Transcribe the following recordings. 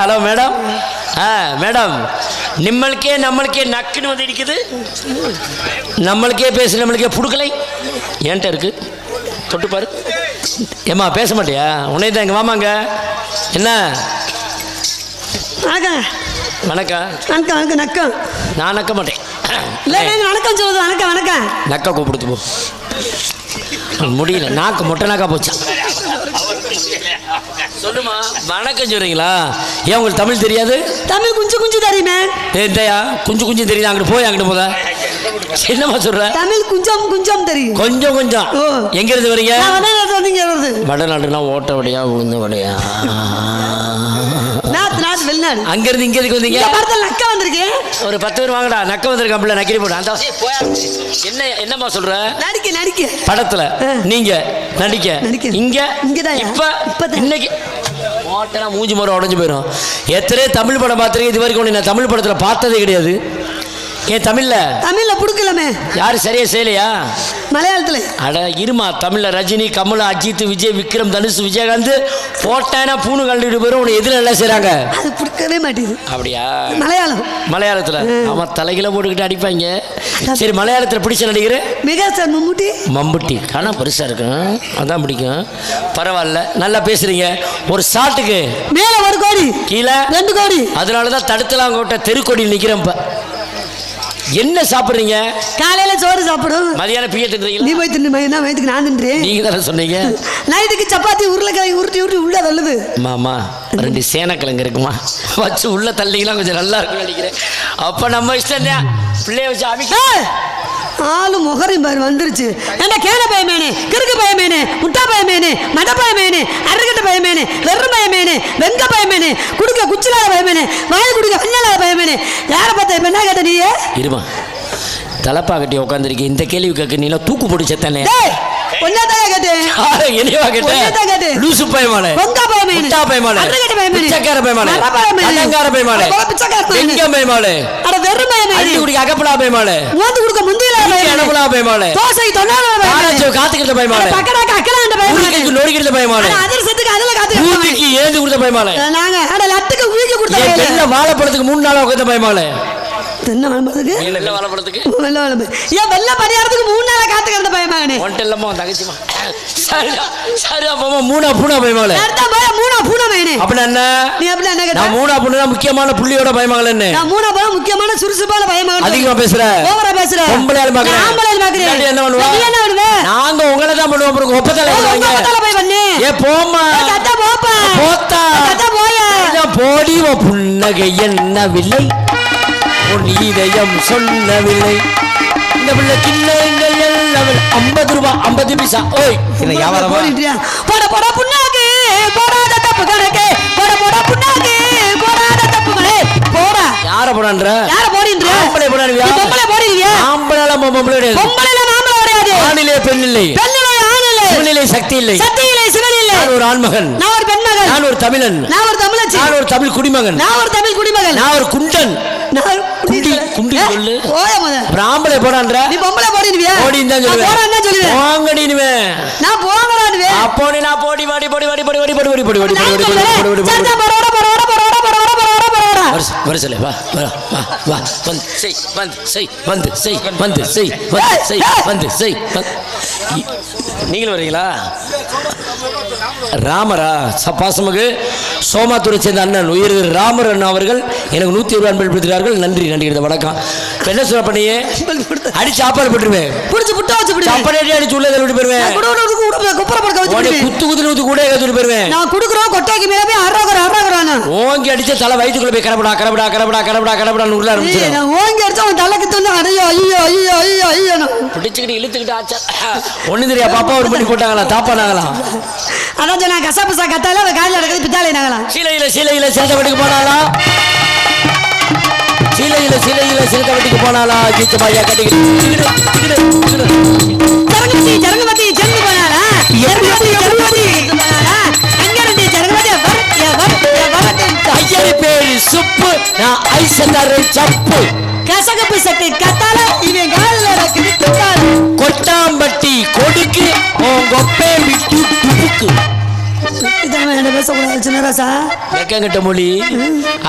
Hello madam ஆ madam நிம்மளுக்கே நம்மளுக்கே நக்குன்னு வந்து இருக்குது நம்மளுக்கே பேசு நம்மளுக்கே புடுக்கலை. ஏன்ட்ட இருக்கு? தொட்டு பாரு. ஏம்மா பேச மாட்டியா? உன்னை தான் இங்கே வாமாங்க. என்ன? வணக்கம் வணக்கம் வணக்கம் வணக்கம். நக்கம் நான் நக்க மாட்டேன். வணக்கம் சொல்லுது. வணக்கம் வணக்கம். நக்கா கூப்பிடுத்து போ. முடியல. நாக்கு மொட்டை நாக்கா போச்சா? சொல்லுமா. வணக்கம் சொல்றீங்களா? ஏன் உங்களுக்கு தமிழ் தெரியாது? தமிழ் குஞ்சு குஞ்சு தெரியுமே. ஏத்தையா குஞ்சு குஞ்சு தெரியுது? அங்கிட்டு போய் அங்கிட்டு போத? என்னம்மா சொல்ற? தமிழ் குஞ்சம் குஞ்சம் தெரியும். கொஞ்சம் கொஞ்சம். ஓ. எங்க இருந்து வரீங்க வடநாடுனா ஓட்ட வடையா உளுந்த வடையா? வெளிநாடு அங்க இருந்து இங்க எதுக்கு வந்தீங்க படத்தில் நக்கா வந்திருக்கேன் ஒரு பத்து பேர் வாங்கடா நக்க வந்திருக்காப்புல நக்கிரி போடு அந்த போயா. என்ன என்னம்மா சொல்ற? நடிக்க நடிக்க. படத்துல. நீங்க நடிக்க. நடிக்க. இங்க இங்கதாயா? இப்ப இப்பதான். இன்னைக்கு ஓட்டனா மூஞ்சி மரம் உடஞ்சு போயிடும் எத்தனை தமிழ் படம் பார்த்துருக்கேன் இது வரைக்கும் நான் தமிழ் படத்துல பார்த்ததே கிடையாது. ஏன் தமிழ்ல? தமிழ்ல புடுக்கலமே. யாரும் சரியா செய்யலையா? மலையாளத்துல. அட இருமா தமிழ்ல ரஜினி கமல் அஜித் விஜய் விக்ரம் தனுஷ் விஜயகாந்த் போட்டானா பூணு கண்டுட்டு போயிடும் உன்னை எதுல எல்லாம் செய்றாங்க. அது புடுக்கவே மாட்டேங்குது. அப்படியா? மலையாளம். மலையாளத்துல? ஆமா தலைகில போட்டுக்கிட்டு அடிப்பாங்க. சரி மலையாளத்துல பிடிச்ச நடிகர்? மெகாஸ்டார் மம்முட்டி. மம்புட்டி காணா பெருசா இருக்கும் அதான் பிடிக்கும். பரவாயில்ல. நல்லா பேசுறீங்க. ஒரு ஷாட்டுக்கு மேல ஒரு கோடி. கீழே. ரெண்டு கோடி. அதனால தான் தடுத்தலாங்கோட்டை தெருக்கொடியில் நிக்கிறேன் இப்ப. என்ன சாப்பிடுறீங்க? காலையில சோறு சாப்பிடும். மதியானம் பிய நீ தின்றீங்களா போய் தின்னு மதியம் வயிற்றுக்கு நான் தின்றேன். நீங்க தானே சொன்னீங்க. நைட்டுக்கு சப்பாத்தி உருளைக்கிழங்கு உருட்டி உருட்டி உள்ள தள்ளுது. மாமா ரெண்டு சேனக்கிழங்கு இருக்குமா? வச்சு உள்ள தள்ளிங்கன்னா கொஞ்சம் நல்லா இருக்கும்னு நினைக்கிறேன். அப்ப நம்ம இஷ்டம் தான் பிள்ளைய வச்சு அமிக்க ஆளு முகரையும் பாரு வந்துருச்சு. ஏண்டா கேன பயமேனே? கிறுக்கு பயமேனே? முட்டா பயமேனே? மட பயமேனே? அருகட்ட பயமேனே? வெறும் பயமேனே? வெங்க பயமேனே? குடுக்க குச்சிலாத பயமேனே? வாய் குடிக்க வண்ணலாத பயமேனே? யாரை பார்த்த என்ன கேட்ட நீயே? இருமா தலப்பா கட்டி உட்காந்துருக்கேன் இந்த கேள்வி கேட்க நீலாம் தூக்கு போட்டு செத்தானே. லூசு பயமேனே. பயமேனே. பிச்சைக்கார பயமேனே. அலங்கார பயமேனே. வெறும் பயமேனே அகப்படா பயமாலே. மூந்து குடுக்க தொண்ணாறு பயமேனே காராச்சு காத்துக்கிட்ட பயமாலே. பயமேனே பயமாலே. அட அதிரசத்துக்கு அதுல காத்துக்க ஊதிக்கு ஏந்து கொடுத்த பயமாலே. நாங்க அட லட்டுக்கு ஊக்கி என் கொடுத்தாங்க பெண்ண வாழைப்பழத்துக்கு மூணு நாளா உட்காந்த பயமாலே? தென்னை வெள்ள வாழைப்பழத்துக்கு? வெள்ள வளம்பு ஏன் வெள்ள பணியாரத்துக்கு மூணு நாளா காத்து கிடந்த பயமாகனே ஒன்ட்டு இல்லாம உன் தங்கச்சிமா சரிடா போமா மூணா பூனா பயமாலே அடுத்த பய மூணா பூனா மயனே அப்படின்னா என்ன? நீ அப்படி என்ன நான் மூணா பொண்ணு முக்கியமான புள்ளியோட பயமாகல என்ன? நான் மூணா முக்கியமான சுறுசுறுப்பான பயமாக அதிகமா பேசுற? ஓவரா பேசுற. பொம்பளையாள் பாக்குறேன். நான் ஆம்பளையாள் பாக்குறேன் என்ன பண்ணுவ? நீ என்ன பண்ணுவ? நாங்க உங்களை தான் பண்ணுவோம் அப்புறம் ஒப்பத்தலை பண்ணுவாங்க. பக்கத்துல போய் பண்ணு. ஏ போம்மா. கத்த போப்பா. போத்தா. கத்த போய. போடி புன்னகை என்னவில்லை? உன் இதயம் சொன்னவில்லை இந்த பிள்ளை கிண்ணங்கள் எல்லாம் ஐம்பது ரூபாய் ஐம்பது பைசா. ஓய் என்ன வியாபாரமா? போட போட புண்ணாக்கு போடாத தப்பு கணக்கு போட போட புண்ணாக்கு போடாத தப்பு கணக்கு போடா. யார போடான்ற? யார போடின்ற ஆம்பளை போடானுவியா? பொம்பளை போடுறியா ஆம்பளை பொம்பளை கிடையாது பொம்பளைல மாம்பளை கிடையாது. ஆணிலே பெண் இல்லை. பெண்ணிலே ஆண் இல்லை. சிவனிலே சக்தி இல்லை. சக்தியிலே சிவன் இல்லை. நான் ஒரு ஆண்மகன். நான் ஒரு பெண்மகள் நான் ஒரு தமிழன். நான் ஒரு தமிழச்சி. நான் ஒரு தமிழ் குடிமகன். நான் ஒரு தமிழ் குடிமகள் நான் ஒரு குண்டன். நான் குண்டி, ஏ, சொல்லு. ஓய முத. ஆம்பளை போடான்ற. நீ பொம்பளை போடிடுவியா போடின்னு தான் நான் போடான்னு தான் சொல்லுவேன். சொல்லுவேன் போங்கடினுவேன் நான் போங்கடாடுவேன் அப்போ நீ நான் போடி வாடி போடி வாடி போடி வாடி போடி வாடி போடி வாடி போடி சொல்லுவேன். போடி வாடி சத்தம் பரோட பரோட பரோட பரோட பரோட பரோட. வருஷ வருஷல வா வா வா வா. வந்து செய் வந்து செய் வந்து செய் வந்து செய் வந்து செய் வந்து செய் நீங்களும் வரீங்களா? ராமரா சப்பாசமுக்கு சோமாத்தூரை சேர்ந்த அண்ணன் உயிர் ராமர் அண்ணா அவர்கள் எனக்கு நூற்றி இருபது அன்பள் நன்றி நன்றி வணக்கம். என்ன சொல்ல பண்ணியே அடி சாப்பாடு போட்டுருவேன். புடிச்சு புட்டா வச்சு விடுவேன் சாப்பாடு அடி அடிச்சு உள்ள போயிருவேன் நான் குடு குடு குடு குப்புற படுக்க வச்சு குத்து குத்து ஊத்து கூட ஏற்றி போயிருவேன் நான் குடுக்குறோம் கொட்டைக்கு மேல போய் அறாக்குறோம் அறாக்குறோம் ஓங்கி அடிச்ச தலை வயிற்றுக்குள்ள போய் கடப்படா கடப்படா கடப்படா கடப்படா கடப்படா உள்ள ஆரம்பிச்சிடும் நான் ஓங்கி அடிச்சா உன் தலைக்கு தந்து ஐயோ ஐயோ ஐயோ ஐயோ ஐயோ பிடிச்சுக்கிட்டு இழுத்துக்கிட்டு ஆச்சா. ஒண்ணு தெரியா பாப்பா ஒரு பண்ணி போட்டாங்களா தாப்பானாங்களா அதான் சொன்னா கசப்பசா கத்தால அவன் காஞ்சி நடக்குது பித்தாலே நாங்களாம். சீலையில சீலையில சிறுத்தை வீட்டுக்கு போனாளா? சீலையில சீலையில சிறுத்தை வீட்டுக்கு போனாளா? கீச்ச பாயா கட்டிக்கிட்டு. இருந்து வர் வர் ஏ வர் ஐயரி பேரு சுப்பு நான் சப்பு. கசகப்பு சட்டை கத்தால இவன் காலில் இருக்குது துக்கால கொட்டாம்பட்டி கொடுக்கு உன் கொப்பே விட்டு துப்புக்கு கிட்ட பேசக்கூடாது சின்ன ராசா எக்கங்கிட்ட மொழி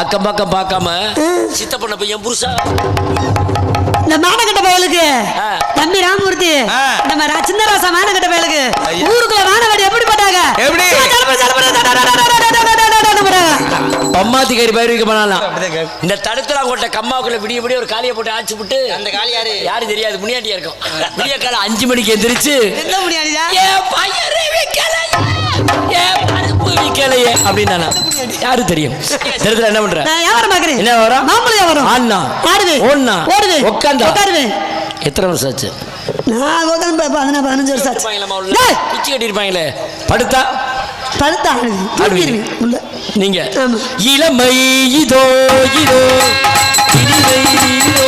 அக்கம் பக்கம் பார்க்காம சித்த பண்ண பையன் புருஷா இந்த மானகட்ட பயலுக்கு தம்பி ராமமூர்த்தி நம்ம சின்ன ராசா மானகட்ட பயலுக்கு ஊருக்குள்ள மானவாடி எப்படி பட்டாங்க எப்படி பம்மாத்திக்காரி பயிர்விக்க பண்ணலாம் இந்த தடுத்துலாம் கொட்ட கம்மாவுக்குள்ள விடிய விடிய ஒரு காளியை போட்டு ஆச்சு விட்டு அந்த காளி யாரு யாரு தெரியாது முனியாண்டியா இருக்கும் விடிய காலம் அஞ்சு மணிக்கு எந்திரிச்சு என்ன முனியாண்டியா வைக்கலையே அப்படின்னு யாரு தெரியும்? தெரிஞ்சல என்ன பண்ற? வியாபாரம் பாக்குறேன் என்ன வியாபாரம்? மாம்பழ வியாபாரம். ஆடினா ஆடுவேன் ஓடினா உட்காந்தா உட்காருவேன் எத்தனை வருஷம் ஆச்சு? நான் உட்காந்து பதினா பதினஞ்சு வருஷம் ஆச்சு. குச்சி கட்டியிருப்பாங்களே படுத்தா? படுத்து உள்ள. நீங்க. இளமை இதோ இதோ. இதோ இதோ.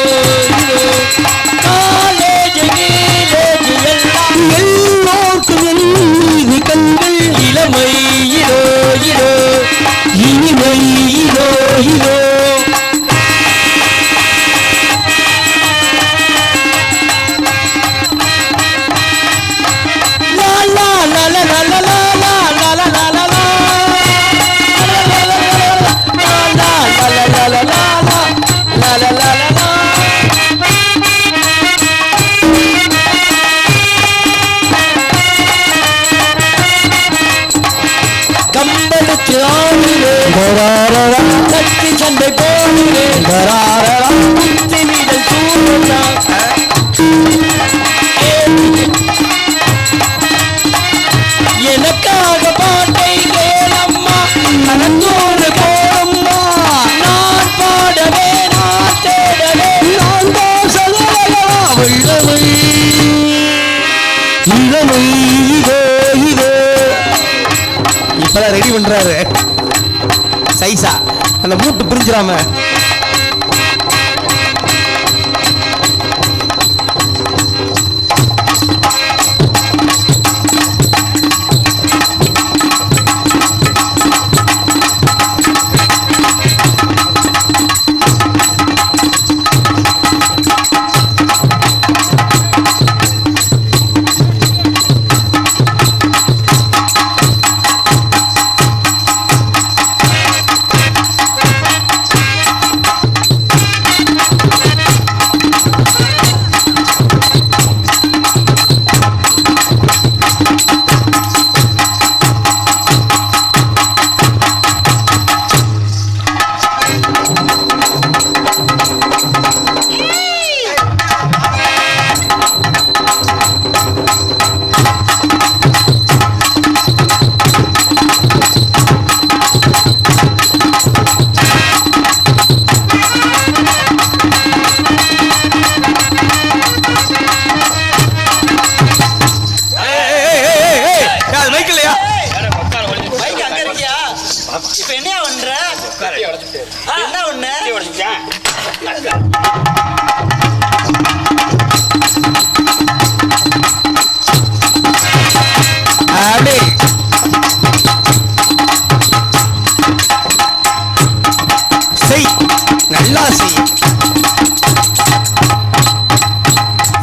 இப்பதான் ரெடி பண்றாரு. சைஸா அந்த மூட்டு பிரிஞ்சிடாம.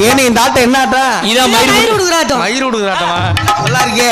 ஏன்னு இந்த ஆட்டம் என்ன ஆட்டம் இதான் மயிர் மயிர் கொடுக்குறாட்டம் மயிர் விடுகிற ஆட்டமா? நல்லா இருக்கே.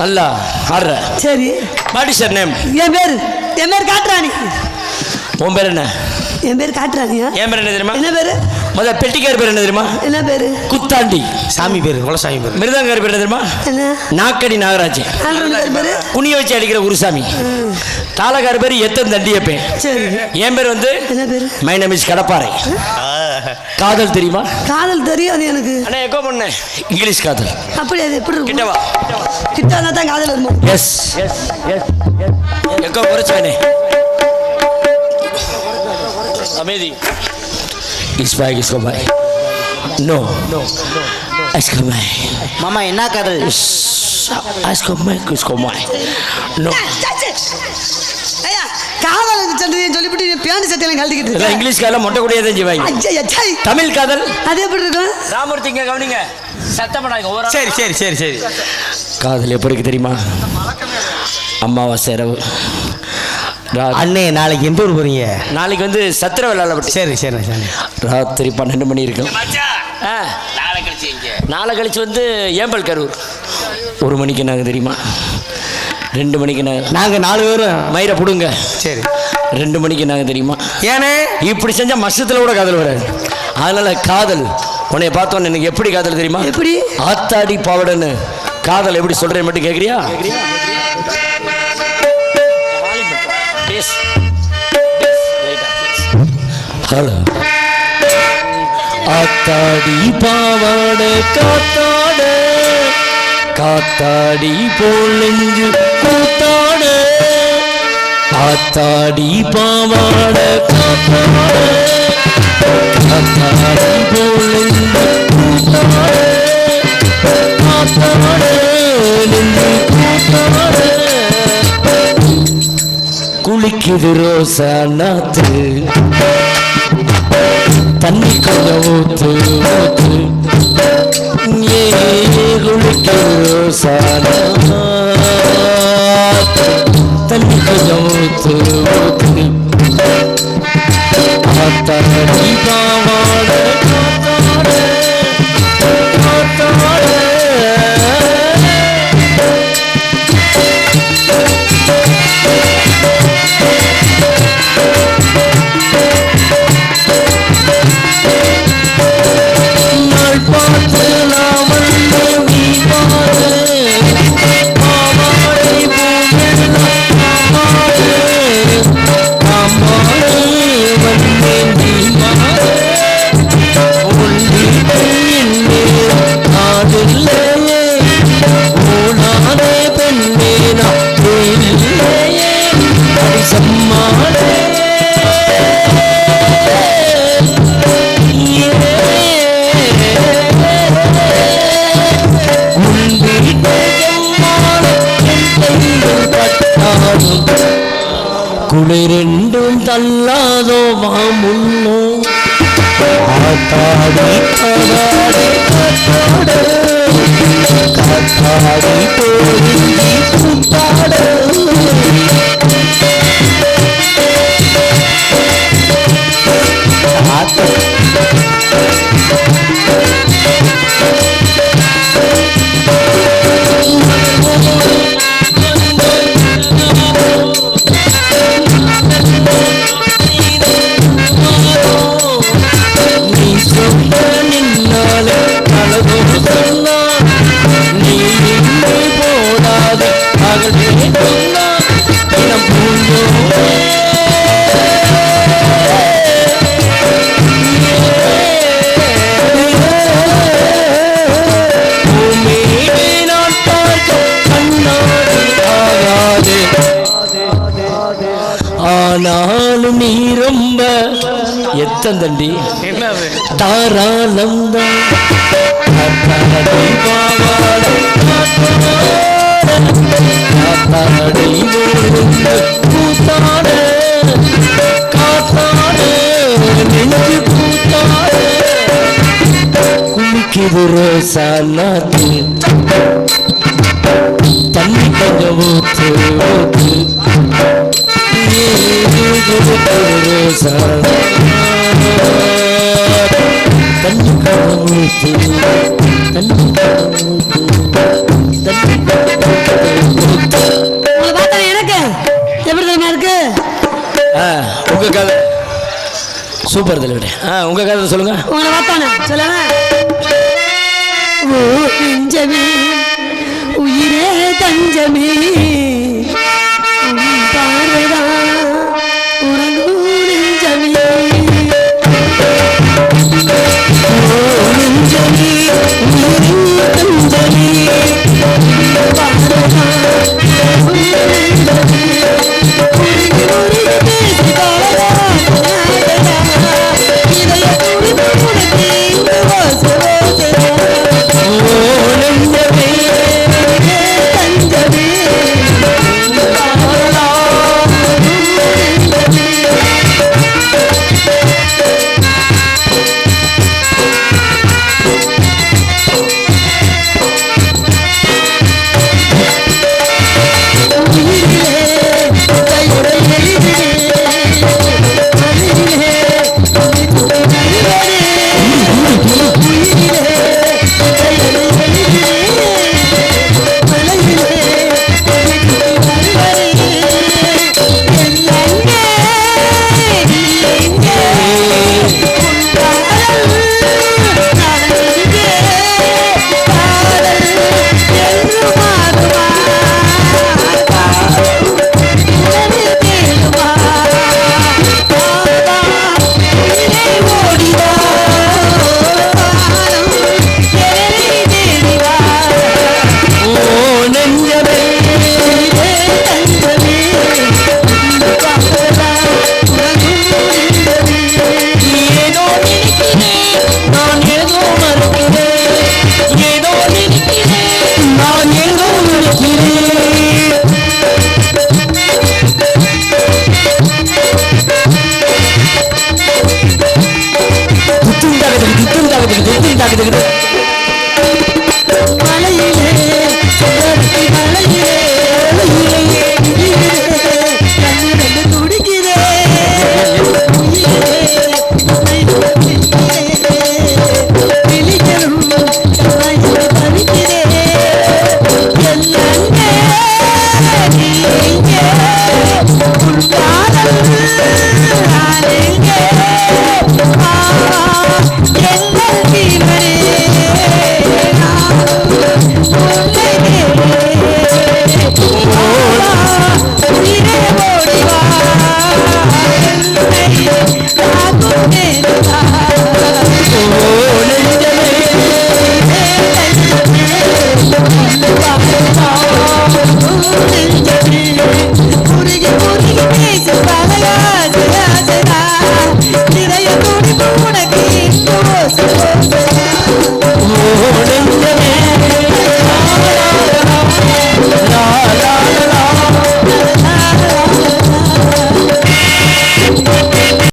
நல்லா ஆடுற சரி. What is name. என் பேர் என் பேர் காட்டுறாணி உன் பேர் என்ன? என் பேர் காட்டுறாணியா என் பேர் என்ன தெரியுமா? என்ன பேரு? முதல்ல பெட்டிக்கார் பேர் என்ன தெரியுமா? என்ன பேரு? குத்தாண்டி. சாமி பேரு குலசாமி பேரு. மிருதங்கார் பேர் என்ன தெரியுமா? என்ன? நாக்கடி நாகராஜ். குனிய வச்சு அடிக்கிற குருசாமி. தாளக்கார பேர் எத்தன் தண்டியப்பேன். சரி. என் பேர் வந்து என்ன பேரு? மை நேம் இஸ் கடப்பாறை காதல் தெரியுமா? காதல் தெரியாது எனக்கு. அண்ணா எக்கோ பண்ணேன் இங்கிலீஷ் காதல். அப்படி அது எப்படி இருக்கும்? கிட்டவா? கிட்டவா தான் காதல் வருமா எஸ் எஸ் எஸ் எக்கோ குறைச்சானே அமைதி. Is boy is boy no no ஐஸ்கோ boy மாமா என்ன காதல்? ஐஸ்கோ பாய் இஸ்கோ பாய் நோ காதல் சொல்றீங்க சொல்லிவிட்டு பேண்ட் எல்லாம் இருக்க. இங்கிலீஷ் காதல மொட்டை கூடிய தான் செய்வாங்க. தமிழ் காதல். அது எப்படி இருக்கும்? ராமூர்த்திங்க கவனிங்க. சத்தம் பண்ணாங்க ஒரு சரி சரி சரி சரி. காதல் எப்படி இருக்கு தெரியுமா? அமாவாசை இரவு. ரா- அண்ணே நாளைக்கு எந்த ஊர் போறீங்க? நாளைக்கு வந்து சத்திர விளையாடப்பட்டு சரி சரி சரி. ராத்திரி பன்னெண்டு மணி இருக்கும். ஆ. நாளை கழிச்சு வந்து ஏம்பல் கரூர் ஒரு மணிக்கு நாங்கள் தெரியுமா? ரெண்டு மணிக்கு நாங்கள் நாங்க நாலு பேரும். மயிரை பிடுங்க. சரி. ரெண்டு மணிக்கு நாங்கள் தெரியுமா? ஏனே? இப்படி செஞ்சா மசத்துல கூட காதல் வராது. அதனால காதல் உன்னை பார்த்தோன்னு எனக்கு எப்படி காதல் தெரியுமா? எப்படி? ஆத்தாடி பாவடன்னு. காதல் எப்படி சொல்றேன் மட்டும் கேக்குறியா? ஹலோ. ஆத்தாடி பாவாட காத்தாட. காத்தாடி போல் நெஞ்சு கூத்தாட. ஆத்தாடி பாவாட காத்தாடி. போல் குளிக்குது ரோசா நாத்து. தண்ணி கொஞ்சம் ஊத்து ஊத்து. ஏ குளிக்குது ரோசா நாத்து. தண்ணி கொஞ்சம் ஊத்து ஊத்து ஆத்தாடி குளிரெண்டும் தள்ளாதோ மாமுன்னோ காத்தாடி காதாடி காத்தாடு. காத்தாடி போயிந்தி கூத்தாடு ஆனாலும் நீ ரொம்ப. எத்தந்தண்டி? என்னது? தாராளம் தான் காத்தாடி பாவாடை காத்தாடை விழுந்து கூத்தாட காத்தாட நெஞ்சு கூத்தாட குளிக்குது ரோசா நாத்து தண்ணி கொஞ்சம் ஊத்து ஊத்து. உங்க கதை சூப்பர் தலைவரே உங்க கதை சொல்லுங்க உங்களை பார்த்தானே சொல்லுங்க 手に投げて